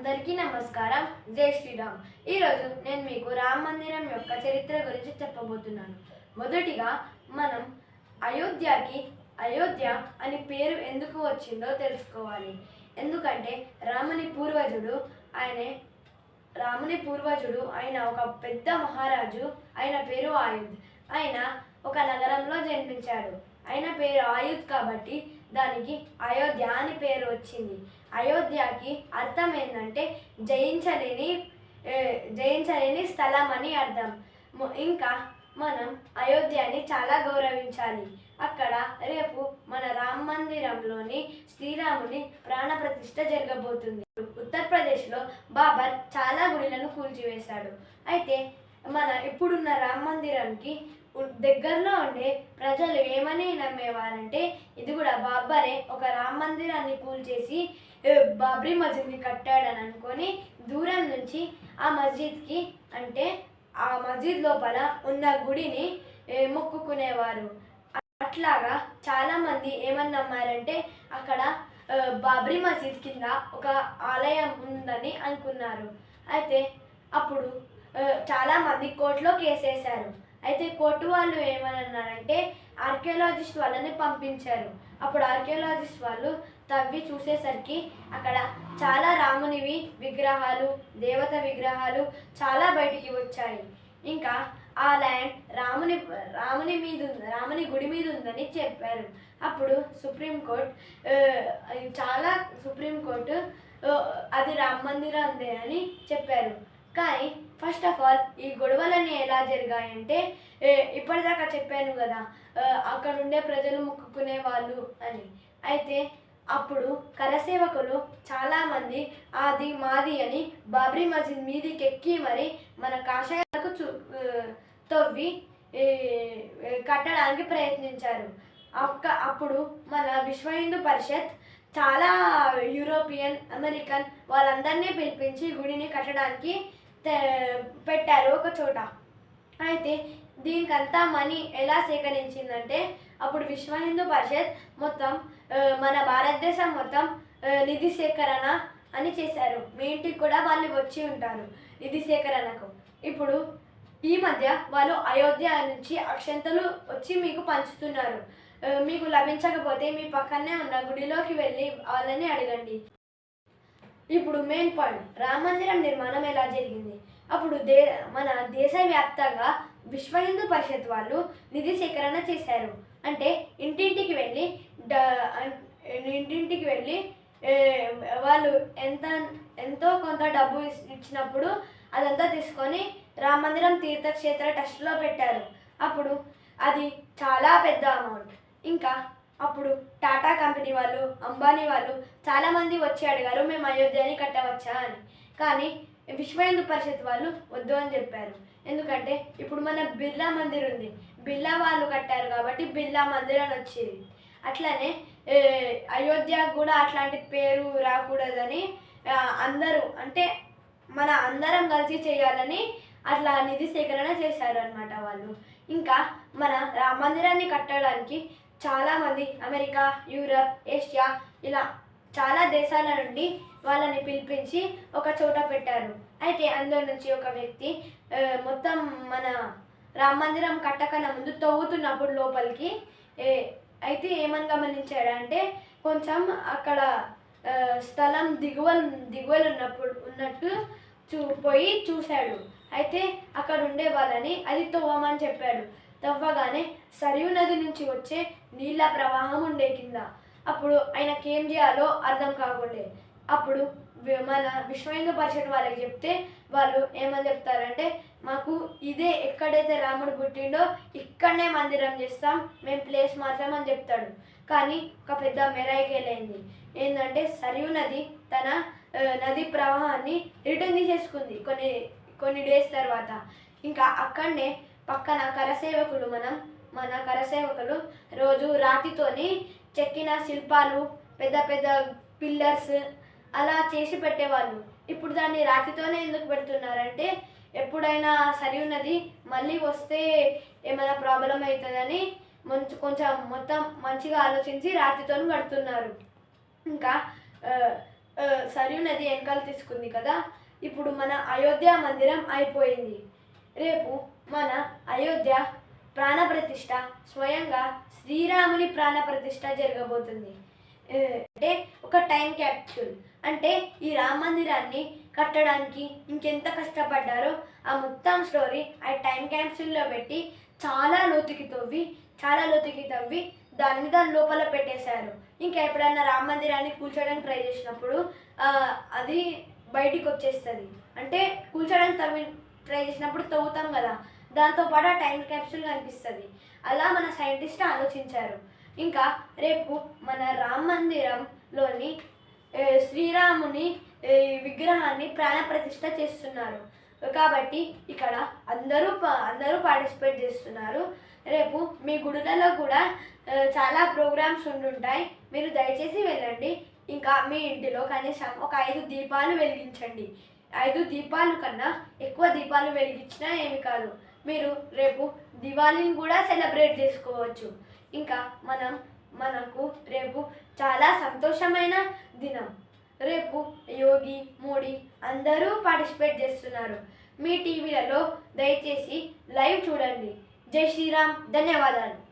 అందరికీ నమస్కారం. జై శ్రీరామ్. ఈరోజు నేను మీకు రామ మందిరం యొక్క చరిత్ర గురించి చెప్పబోతున్నాను. మొదటిగా మనం అయోధ్యకి అయోధ్య అని పేరు ఎందుకు వచ్చిందో తెలుసుకోవాలి. ఎందుకంటే రాముని పూర్వజుడు ఆయనే రాముని పూర్వజుడు ఆయన ఒక పెద్ద మహారాజు ఆయన పేరు ఆయుధ్. ఆయన ఒక నగరంలో జన్మించాడు. ఆయన పేరు ఆయుధ్ కాబట్టి దానికి అయోధ్య అని పేరు వచ్చింది. అయోధ్యకి అర్థం ఏంటంటే జయించలేని జయించలేని స్థలం అని అర్థం. ఇంకా మనం అయోధ్యని చాలా గౌరవించాలి. అక్కడ రేపు మన రామ మందిరంలోని శ్రీరాముని ప్రాణప్రతిష్ఠ జరగబోతుంది. ఉత్తరప్రదేశ్లో బాబర్ చాలా గుడిలను కూల్చివేశాడు. అయితే మన ఇప్పుడున్న రామ మందిరంకి దగ్గరలో ఉండే ప్రజలు ఏమని నమ్మేవారంటే ఇది కూడా బాబరే ఒక రామ మందిరాన్ని కూల్చేసి బాబ్రీ మస్జిద్ని కట్టాడని అనుకొని దూరం నుంచి ఆ మస్జిద్కి అంటే ఆ మస్జిద్ లోపల ఉన్న గుడిని మొక్కుకునేవారు. అట్లాగా చాలామంది ఏమని నమ్మారంటే అక్కడ బాబ్రీ మసీద్ కింద ఒక ఆలయం ఉందని అనుకున్నారు. అయితే అప్పుడు చాలామంది కోర్టులో కేసేశారు. అయితే కోర్టు వాళ్ళు ఏమని అన్నారంటే ఆర్కియాలజిస్ట్ వాళ్ళని పంపించారు. అప్పుడు ఆర్కియాలజిస్ట్ వాళ్ళు తవ్వి చూసేసరికి అక్కడ చాలా రామునివి విగ్రహాలు దేవత విగ్రహాలు చాలా బయటికి వచ్చాయి. ఇంకా ఆ ల్యాండ్ రాముని రాముని మీద ఉంది రాముని గుడి మీద ఉందని చెప్పారు. అప్పుడు సుప్రీంకోర్టు చాలా సుప్రీంకోర్టు అది రామ మందిరందే అని చెప్పారు. కానీ ఫస్ట్ ఆఫ్ ఆల్ ఈ గొడవలన్నీ ఎలా జరిగాయంటే ఇప్పటిదాకా చెప్పాను కదా అక్కడ ఉండే ప్రజలు మొక్కుకునే వాళ్ళు అని. అయితే అప్పుడు కరసేవకులు చాలామంది అది మాది అని బాబ్రీ మసీద్ మీదికి ఎక్కి మరి మన కాషాయాలకు చూ తవ్వి కట్టడానికి ప్రయత్నించారు. అక్క అప్పుడు మన విశ్వ హిందూ పరిషత్ చాలా యూరోపియన్ అమెరికన్ వాళ్ళందరినీ పిలిపించి గుడిని కట్టడానికి పెట్టారు ఒక చోట. అయితే దీనికంతా మనీ ఎలా సేకరించిందంటే అప్పుడు విశ్వ హిందూ పరిషత్ మొత్తం మన భారతదేశం మొత్తం నిధి సేకరణ అని చేశారు. మీ ఇంటికి కూడా వాళ్ళు వచ్చి ఉంటారు నిధి సేకరణకు. ఇప్పుడు ఈ మధ్య వాళ్ళు అయోధ్య నుంచి అక్షంతలు వచ్చి మీకు పంచుతున్నారు. మీకు లభించకపోతే మీ పక్కనే ఉన్న గుడిలోకి వెళ్ళి వాళ్ళని అడగండి. ఇప్పుడు మెయిన్ పాయింట్ రామ మందిరం నిర్మాణం ఎలా జరిగింది? అప్పుడు దే మన దేశవ్యాప్తంగా విశ్వ హిందూ పరిషత్ వాళ్ళు నిధి సేకరణ చేశారు. అంటే ఇంటింటికి వెళ్ళి డ ఇంటింటికి వెళ్ళి వాళ్ళు ఎంత ఎంతో కొంత డబ్బు ఇచ్చినప్పుడు అదంతా తీసుకొని రామ మందిరం తీర్థక్షేత్ర ట్రస్ట్లో పెట్టారు. అప్పుడు అది చాలా పెద్ద అమౌంట్ ఇంకా అప్పుడు టాటా కంపెనీ వాళ్ళు అంబానీ వాళ్ళు చాలామంది వచ్చి అడిగారు మేము అయోధ్యని కట్టవచ్చా? అని. కానీ విశ్వ హిందూ పరిషత్ వాళ్ళు వద్దు అని చెప్పారు. ఎందుకంటే ఇప్పుడు మన బిర్లా మందిర్ ఉంది. బిర్లా వాళ్ళు కట్టారు కాబట్టి బిర్లా మందిర్ అని వచ్చేది. అట్లానే అయోధ్యకు అయోధ్య కూడా అట్లాంటి పేరు రాకూడదని అందరూ అంటే మన అందరం కలిసి చేయాలని అట్లా నిధి సేకరణ చేశారు అనమాట వాళ్ళు. ఇంకా మన రామ మందిరాన్ని కట్టడానికి చాలామంది అమెరికా యూరప్ ఏషియా ఇలా చాలా దేశాల నుండి వాళ్ళని పిలిపించి ఒక చోట పెట్టారు. అయితే అందులో నుంచి ఒక వ్యక్తి మొత్తం మన రామ మందిరం కట్టకన్నా ముందు తవ్వుతున్నప్పుడు లోపలికి ఏ, అయితే ఏమని గమనించాడంటే కొంచెం అక్కడ స్థలం దిగువలు దిగువలు ఉన్నప్పుడు ఉన్నట్టు చూ పోయి చూశాడు. అయితే అక్కడ ఉండే వాళ్ళని అది తవ్వమని చెప్పాడు. తవ్వగానే సరియు నది నుంచి వచ్చే నీళ్ళ ప్రవాహం ఉండే కింద. అప్పుడు ఆయనకి ఏం చేయాలో అర్థం కాకుండే. అప్పుడు మన విశ్వ హిందూ పరిషత్ వాళ్ళకి చెప్తే వాళ్ళు ఏమని చెప్తారంటే మాకు ఇదే ఎక్కడైతే రాముడు పుట్టిండో ఇక్కడనే మందిరం చేస్తాం మేము ప్లేస్ మార్చామని చెప్తాడు. కానీ ఒక పెద్ద మెరాయికెళ్ళైంది ఏంటంటే సరియు నది తన నది ప్రవాహాన్ని రిటర్న్ తీసేసుకుంది కొన్ని కొన్ని డేస్ తర్వాత. ఇంకా అక్కడనే పక్కన కరసేవకులు మనం మన కరసేవకులు రోజు రాతితోని చెక్కిన శిల్పాలు పెద్ద పెద్ద పిల్లర్స్ అలా చేసి పెట్టేవాళ్ళు. ఇప్పుడు దాన్ని రాతితోనే ఎందుకు పెడుతున్నారంటే ఎప్పుడైనా సరి ఉన్నది మళ్ళీ వస్తే ఏమైనా ప్రాబ్లం అవుతుందని మంచి కొంచెం మొత్తం మంచిగా ఆలోచించి రాతితో కడుతున్నారు. ఇంకా ఆ, ఆ, సరియు నది వెనకాల తీసుకుంది కదా ఇప్పుడు మన అయోధ్య మందిరం అయిపోయింది. రేపు మన అయోధ్య ప్రాణప్రతిష్ఠ స్వయంగా శ్రీరాముని ప్రాణప్రతిష్ఠ జరగబోతుంది. అంటే ఒక టైం క్యాప్సూల్. అంటే ఈ రామ మందిరాన్ని కట్టడానికి ఇంకెంత కష్టపడ్డారో ఆ మొత్తం స్టోరీ ఆ టైం క్యాప్సూల్లో పెట్టి చాలా లోతుకి తవ్వి చాలా లోతుకి తవ్వి దాన్ని దాని లోపల పెట్టేశారు. ఇంకా ఎప్పుడన్నా రామ మందిరాన్ని కూల్చడానికి ట్రై చేసినప్పుడు అది బయటికి వచ్చేస్తుంది అంటే కూల్చడానికి తవ్వి ట్రై చేసినప్పుడు తవ్వుతాం కదా. దాంతోపాటు ఆ టైం క్యాప్సూల్ కనిపిస్తుంది. అలా మన సైంటిస్ట్ ఆలోచించారు. ఇంకా రేపు మన రామ మందిరంలోని శ్రీరాముని విగ్రహాన్ని ప్రాణప్రతిష్ఠ చేస్తున్నారు. కాబట్టి ఇక్కడ అందరూ అందరూ పార్టిసిపేట్ చేస్తున్నారు. రేపు మీ గుడులలో కూడా చాలా ప్రోగ్రామ్స్ ఉండుంటాయి. మీరు దయచేసి వెళ్ళండి. ఇంకా మీ ఇంటిలో కనీసం ఒక ఐదు దీపాలు వెలిగించండి. ఐదు దీపాలు కన్నా ఎక్కువ దీపాలు వెలిగించినా ఏమి కాదు. మీరు రేపు దివాళీని కూడా సెలబ్రేట్ చేసుకోవచ్చు. ఇంకా మనం మనకు రేపు చాలా సంతోషమైన దినం. రేపు యోగి మోడీ అందరూ పార్టిసిపేట్ చేస్తున్నారు. మీ టీవీలలో దయచేసి లైవ్ చూడండి. జై శ్రీరామ్. ధన్యవాదాలు.